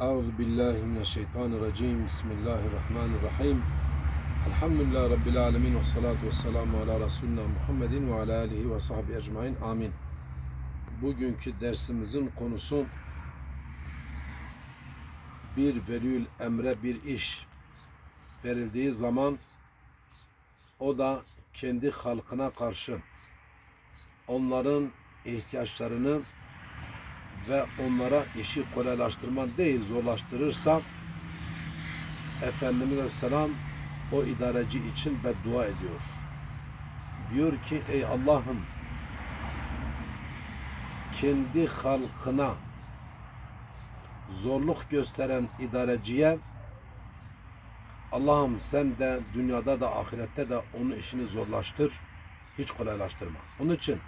Euzu billahi mineşşeytanirracim. Bismillahirrahmanirrahim. Elhamdülillahi rabbil alamin ve salatu vesselamu ala resulina Muhammedin ve ala alihi ve sahbihi ecmaîn. Amin. Bugünkü dersimizin konusu bir velül emre bir iş verildiği zaman o da kendi halkına karşı onların ihtiyaçlarını ve onlara işi kolaylaştırman değil zorlaştırırsa Efendimiz Aleyhisselam o idareci için beddua ediyor. Diyor ki ey Allah'ım kendi halkına zorluk gösteren idareciye Allah'ım sen de dünyada da ahirette de onun işini zorlaştır, hiç kolaylaştırma. Onun için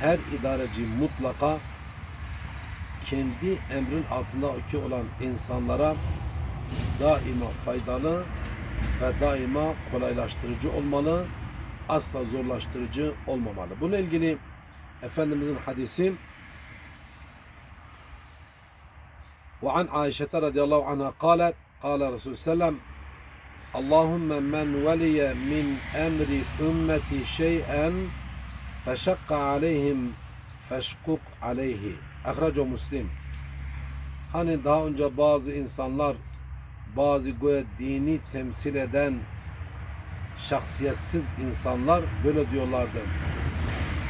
her idareci mutlaka kendi emrin altındaki olan insanlara daima faydalı ve daima kolaylaştırıcı olmalı, asla zorlaştırıcı olmamalı. Bununla ilgili Efendimizin hadisi وعن عائشة رضي الله عنها قالت قال رسول الله سلم اللهم من ولي من أمر أمتي شيئا فشق عليهم feşkuk aleyhi. Ahraco Müslim. Hani daha önce bazı insanlar bazı göğe dini temsil eden şahsiyetsiz insanlar böyle diyorlardı.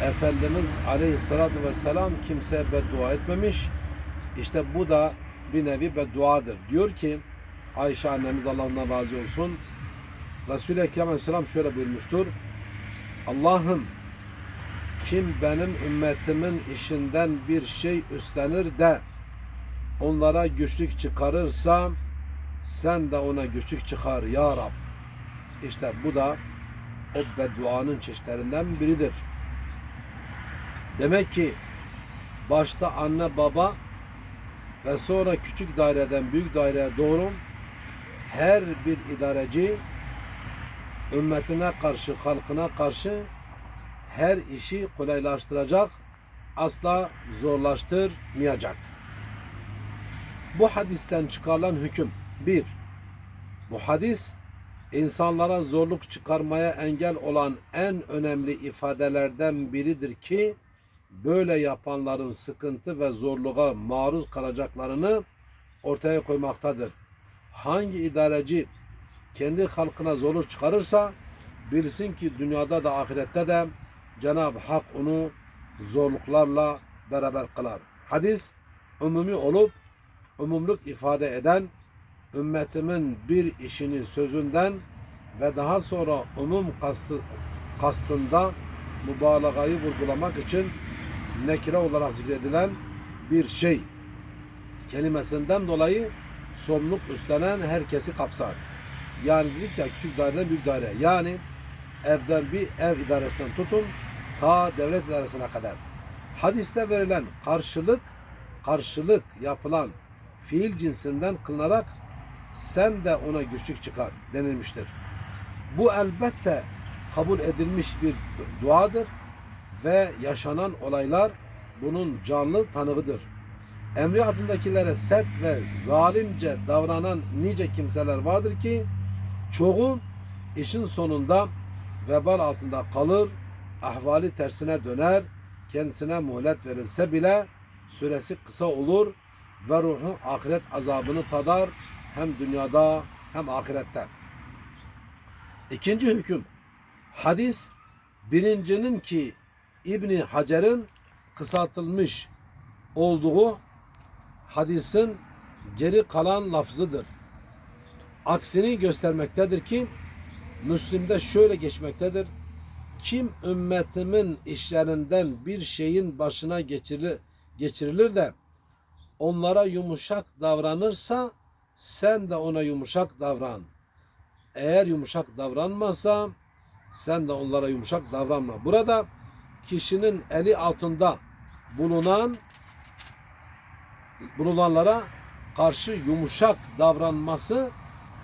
Efendimiz aleyhissalatü vesselam kimseye beddua etmemiş. İşte bu da bir nevi bedduadır. Diyor ki Ayşe annemiz Allah'ından razı olsun. Resul-i Ekrem aleyhisselam şöyle buyurmuştur. Allah'ım kim benim ümmetimin işinden bir şey üstlenir de onlara güçlük çıkarırsa sen de ona güçlük çıkar ya Rab. İşte bu da o bedduanın çeşitlerinden biridir. Demek ki başta anne baba ve sonra küçük daireden büyük daireye doğru her bir idareci ümmetine karşı, halkına karşı her işi kolaylaştıracak, asla zorlaştırmayacak. Bu hadisten çıkarılan hüküm bir, bu hadis insanlara zorluk çıkarmaya engel olan en önemli ifadelerden biridir ki böyle yapanların sıkıntı ve zorluğa maruz kalacaklarını ortaya koymaktadır. Hangi idareci kendi halkına zorluk çıkarırsa bilsin ki dünyada da ahirette de Cenab-ı Hak onu zorluklarla beraber kılar. Hadis umumi olup umumluk ifade eden ümmetimin bir işini sözünden ve daha sonra umum kastı, kastında mübalağayı vurgulamak için nekire olarak zikredilen bir şey kelimesinden dolayı sorumluluk üstlenen herkesi kapsar. Yani dedik ya küçük daireden büyük daire. Yani evden bir ev idaresinden tutun ta devlet idaresine kadar. Hadiste verilen karşılık karşılık yapılan fiil cinsinden kılınarak sen de ona güçlük çıkar denilmiştir. Bu elbette kabul edilmiş bir duadır ve yaşanan olaylar bunun canlı tanığıdır. Emri altındakilere sert ve zalimce davranan nice kimseler vardır ki çoğu işin sonunda vebal altında kalır, ahvali tersine döner, kendisine muhlet verilse bile süresi kısa olur ve ruhu ahiret azabını tadar hem dünyada hem ahirette. İkinci hüküm hadis birincinin ki İbni Hacer'in kısaltılmış olduğu hadisin geri kalan lafzıdır. Aksini göstermektedir ki Müslim'de şöyle geçmektedir. Kim ümmetimin işlerinden bir şeyin başına geçirilir, geçirilir de onlara yumuşak davranırsa sen de ona yumuşak davran. Eğer yumuşak davranmazsa sen de onlara yumuşak davranma. Burada kişinin eli altında bulunan bulunanlara karşı yumuşak davranması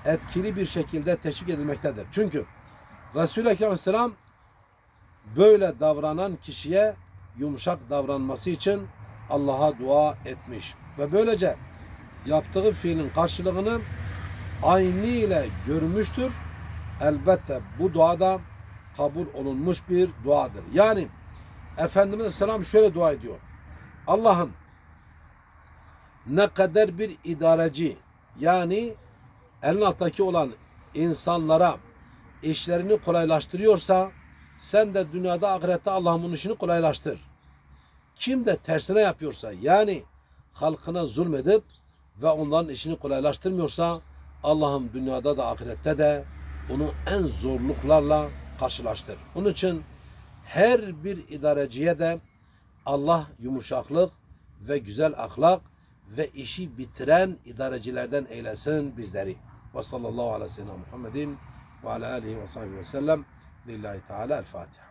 etkili bir şekilde teşvik edilmektedir. Çünkü Resul-i Ekrem Aleyhisselam böyle davranan kişiye yumuşak davranması için Allah'a dua etmiş. Ve böylece yaptığı fiilin karşılığını aynı ile görmüştür. Elbette bu duada kabul olunmuş bir duadır. Yani Efendimiz Aleyhisselam şöyle dua ediyor. Allah'ım ne kadar bir idareci yani elin alttaki olan insanlara işlerini kolaylaştırıyorsa sen de dünyada ahirette Allah'ın işini kolaylaştır. Kim de tersine yapıyorsa yani halkına zulmedip ve onların işini kolaylaştırmıyorsa Allah'ım dünyada da ahirette de onu en zorluklarla karşılaştır. Onun için her bir idareciye de Allah yumuşaklık ve güzel ahlak ve işi bitiren idarecilerden eylesin bizleri. Ve sallallahu aleyhi ve sellem Muhammedin ve ala alihi ve sahbihi ve sellem. لله تعالى الفاتحة.